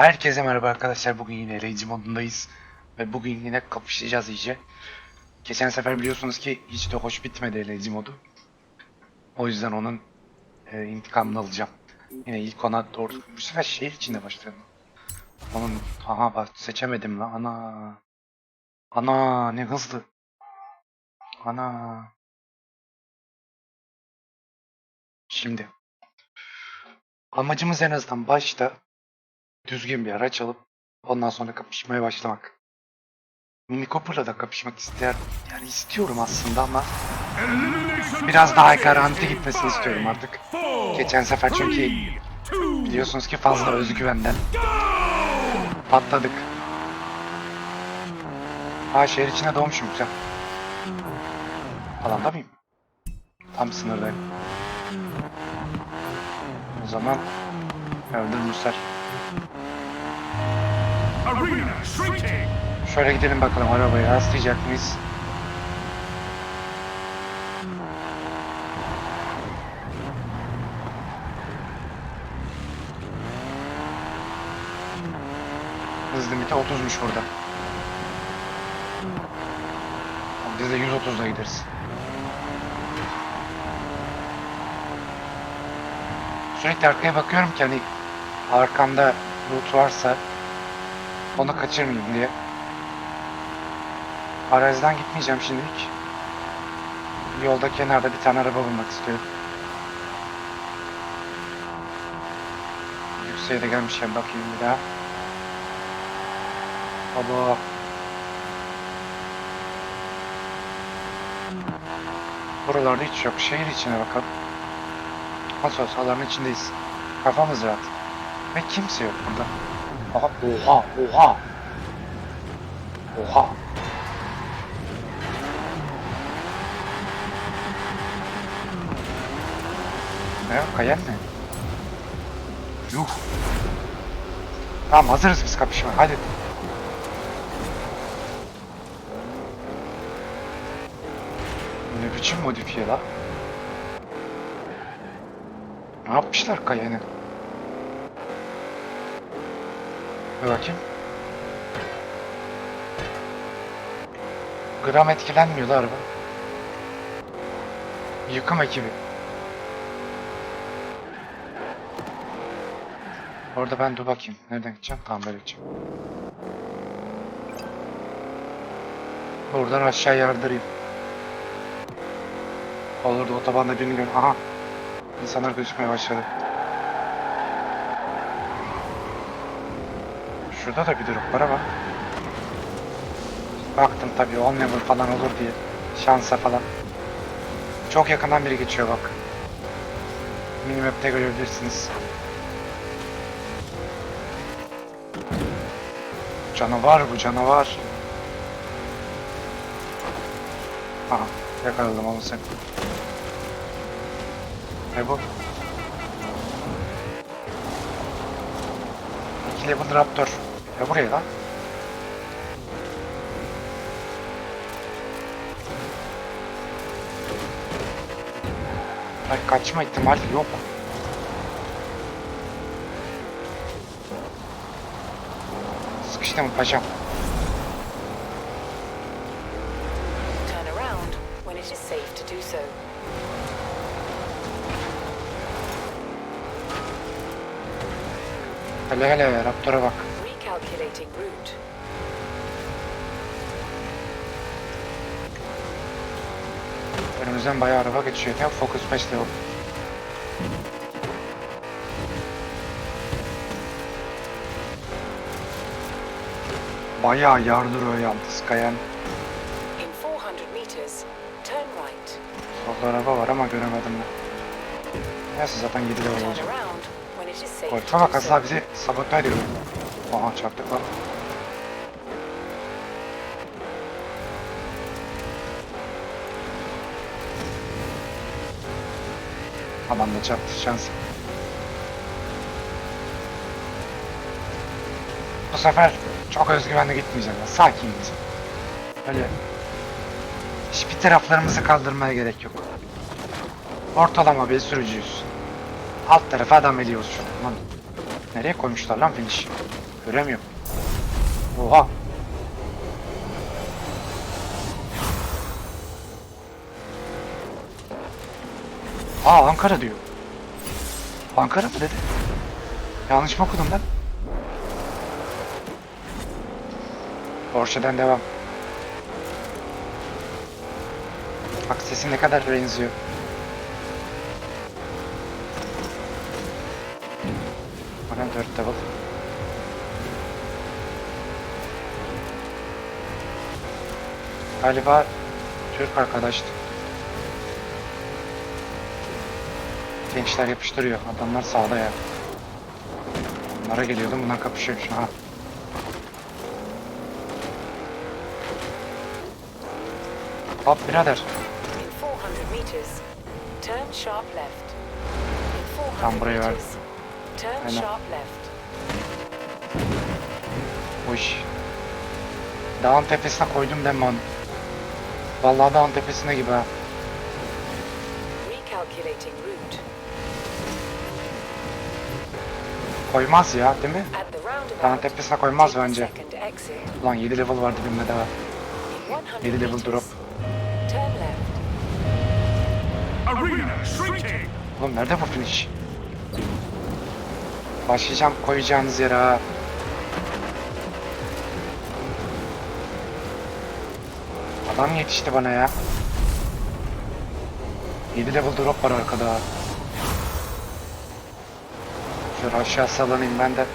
Herkese merhaba arkadaşlar. Bugün yine Rage modundayız. Ve bugün yine kapışacağız iyice. Geçen sefer biliyorsunuz ki hiç de hoş bitmedi Rage modu. O yüzden onun e, intikamını alacağım. Yine ilk ona doğru... Bu sefer şehir içinde başlayalım. Onun... Aha bak seçemedim lan. Ana... Ana ne hızlı. Ana... Şimdi. Amacımız en azından başta düzgün bir araç alıp ondan sonra kapışmaya başlamak. Mini Cooper'la da kapışmak ister, yani istiyorum aslında ama biraz daha garanti gitmesini istiyorum artık. Geçen sefer çünkü biliyorsunuz ki fazla özgüvenden patladık. Ha şehir içine doğmuşum güzel. Alanda mıyım? Tam sınırdayım. O zaman. Arena shrinking. Şöyle gidelim bakalım arabayı rastlayacak mıyız? Hız limiti 30'muş burada. Biz de 130'da gideriz. Sürekli arkaya bakıyorum ki hani arkamda loot varsa onu kaçırmayayım diye. Araziden gitmeyeceğim şimdilik. Yolda kenarda bir tane araba bulmak istiyorum. Yükseğe de gelmişken bakayım bir daha. Abo. Buralarda hiç yok. Şehir içine bakalım. Nasıl olsa alanın içindeyiz. Kafamız rahat. Ve kimse yok burada. Aha, oha, oha. Oha. Ne yok kayan ne? Yuh. Tamam hazırız biz kapışmaya hadi. Ne biçim modifiye la? Ne yapmışlar kayanı? Bir bakayım. Gram etkilenmiyor la araba. Yıkım ekibi. Orada ben dur bakayım. Nereden gideceğim? Tamam böyle gideceğim. Buradan aşağı yardırayım. Olur da otobanda birini gör. Aha. İnsanlar gözükmeye başladı. Şurada da bir drop var ama. Baktım tabii olmayan falan olur diye. Şansa falan. Çok yakından biri geçiyor bak. Minimap'te görebilirsiniz. Canavar bu canavar. Aha yakaladım onu sen. Ne bu? İki level raptor. Ya buraya lan. Ay kaçma ihtimali yok. Sıkıştım paşam. Turn around when it is safe to do so. Hele hele raptora bak. Recalculating route. Önümüzden bayağı araba geçiyor. Ya Focus 5 level. Bayağı yardırıyor yalnız kayan. In 400 meters, turn right. Solda araba var ama göremedim ben. Neyse zaten 7 level olacak. Golf'a bak daha bizi sabote ediyor. Aha çarptık lan. Aman da çarptı şans. Bu sefer çok özgüvenle gitmeyeceğim. ya, Sakin gideceğim. Öyle hiçbir taraflarımızı kaldırmaya gerek yok. Ortalama bir sürücüyüz. Alt tarafa adam ediyoruz şu an. Nereye koymuşlar lan finish? Göremiyorum. Oha. Aa Ankara diyor. Ankara mı dedi? Yanlış mı okudum ben? Porsche'den devam. Bak sesi ne kadar benziyor. Bana 4 level. Galiba Türk arkadaştı. Gençler yapıştırıyor. Adamlar sağda ya. Bunlara geliyordum. Bunlar kapışıyor şu an. Hop birader. In 400 meters, turn sharp left. In Tam 400 buraya ver. Aynen. iş. Dağın tepesine koydum deme onu. Vallahi dağın tepesine gibi ha. Recalculating route. Koymaz ya değil mi? At the roundabout, Dağın tepesine koymaz bence. second exit. Ulan 7 level vardı benimle daha. In 100 7 level drop. turn left. Arena shrinking. Oğlum nerede bu finish? Başlayacağım koyacağınız yere ha. Adam yetişti bana ya. 7 level drop var arkada. Şöyle aşağı sallanayım ben de.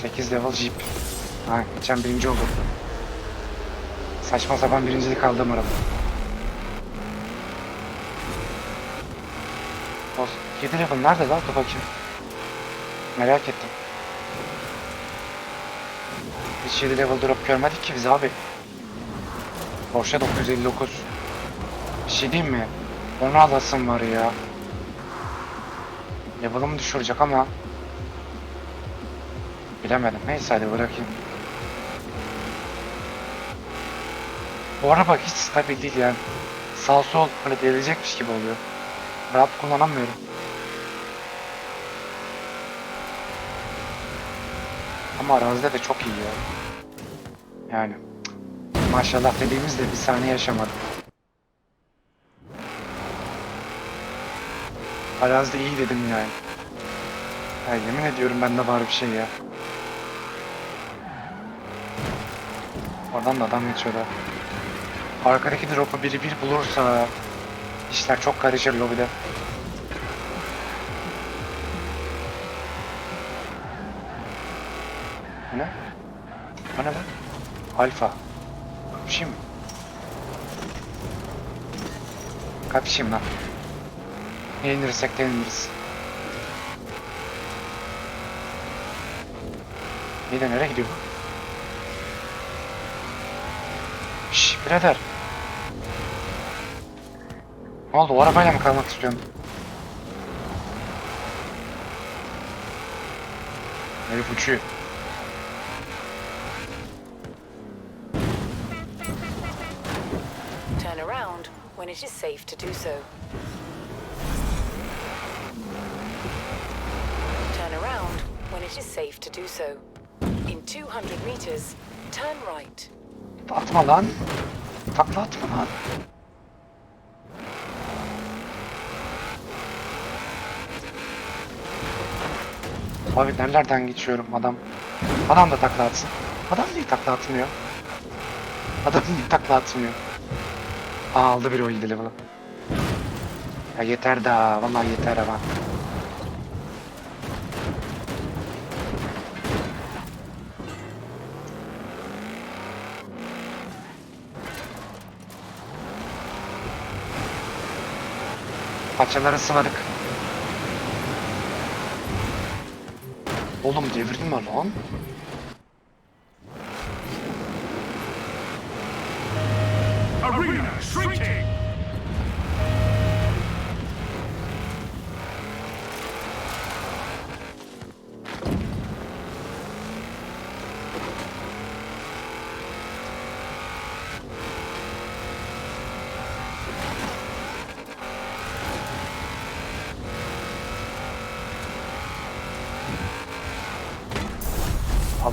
8 level jeep. Ha, geçen birinci oldum. Saçma sapan birincilik aldım arada. O 7 level nerede lan? Dur. Merak ettim. Hiç 7 level drop görmedik ki biz abi. Porsche 959. Bir şey diyeyim mi? Onu alasım var ya. Level'ımı düşürecek ama. Bilemedim. Neyse hadi bırakayım. Bu araba hiç stabil değil yani. Sağ sol böyle devrilecekmiş gibi oluyor. Rahat kullanamıyorum. Ama arazide de çok iyi ya. Yani maşallah dediğimizde bir saniye yaşamadım. Arazide iyi dedim yani. Ya yemin ediyorum bende var bir şey ya. Oradan da adam geçiyor da. Arkadaki drop'u biri bir bulursa işler çok karışır lobide. Ne? Ne lan? Alfa. Kapışayım mı? Kapışayım lan. Yenilirsek de yeniliriz. De nereye gidiyor bu? Şşş birader. Ne oldu? O arabayla mı kalmak istiyorsun? Herif uçuyor. When it is safe to do so. Turn around when it is safe to do so. In 200 meters, turn right. Atma lan. Takla atma lan. Abi nerelerden geçiyorum adam. Adam da takla atsın. Adam niye takla atmıyor? Adam niye takla atmıyor? Aldı biri o 7 level'ı. Ya yeter daha. Vallahi yeter ama. Paçaları sıvadık. Oğlum devirdin mi lan?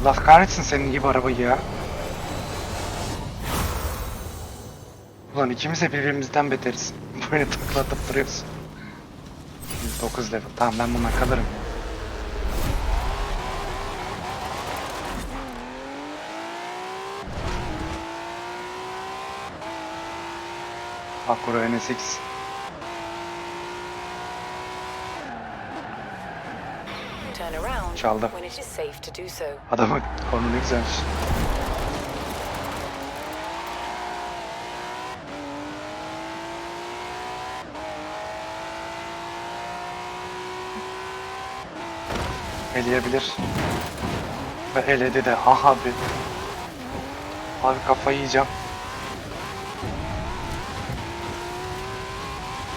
Allah kahretsin senin gibi arabayı ya. Ulan ikimiz de birbirimizden beteriz. Böyle tıklatıp duruyoruz. 9 level. Tamam ben bundan kalırım. Akura NSX. Turn around Çaldı. when it is safe to do so. Adamın konu ne güzelmiş. Eleyebilir. Ve eledi de. Aha abi. Abi kafayı yiyeceğim.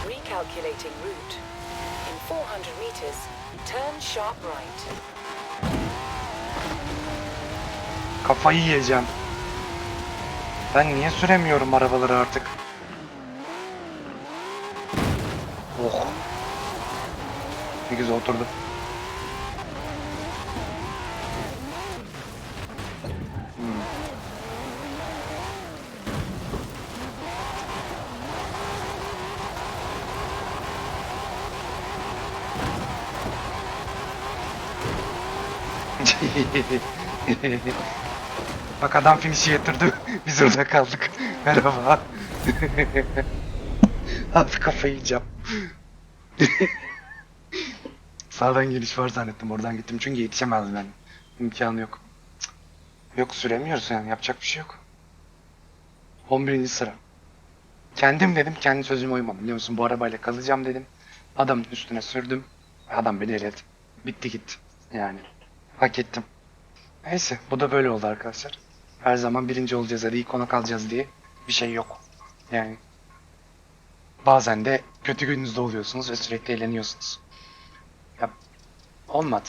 Recalculating route. In 400 meters, turn sharp right. Kafayı yiyeceğim. Ben niye süremiyorum arabaları artık? Oh. Ne güzel oturdu. Bak adam finish'i getirdi. Biz orada kaldık. Merhaba. Abi kafayı yiyeceğim. Sağdan geliş var zannettim. Oradan gittim çünkü yetişemezdim ben. İmkanı yok. Yok süremiyoruz yani. Yapacak bir şey yok. 11. sıra. Kendim dedim. Kendi sözüme uymadım. Biliyor musun? Bu arabayla kalacağım dedim. Adamın üstüne sürdüm. Adam beni eledi. Bitti gitti. Yani. Hak ettim. Neyse bu da böyle oldu arkadaşlar. Her zaman birinci olacağız ya da ilk ona kalacağız diye bir şey yok. Yani bazen de kötü gününüzde oluyorsunuz ve sürekli eğleniyorsunuz. Ya olmadı.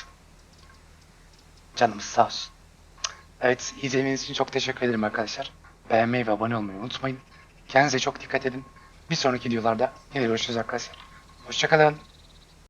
Canımız sağ olsun. Evet izlediğiniz için çok teşekkür ederim arkadaşlar. Beğenmeyi ve abone olmayı unutmayın. Kendinize çok dikkat edin. Bir sonraki videolarda yine görüşürüz arkadaşlar. Hoşçakalın.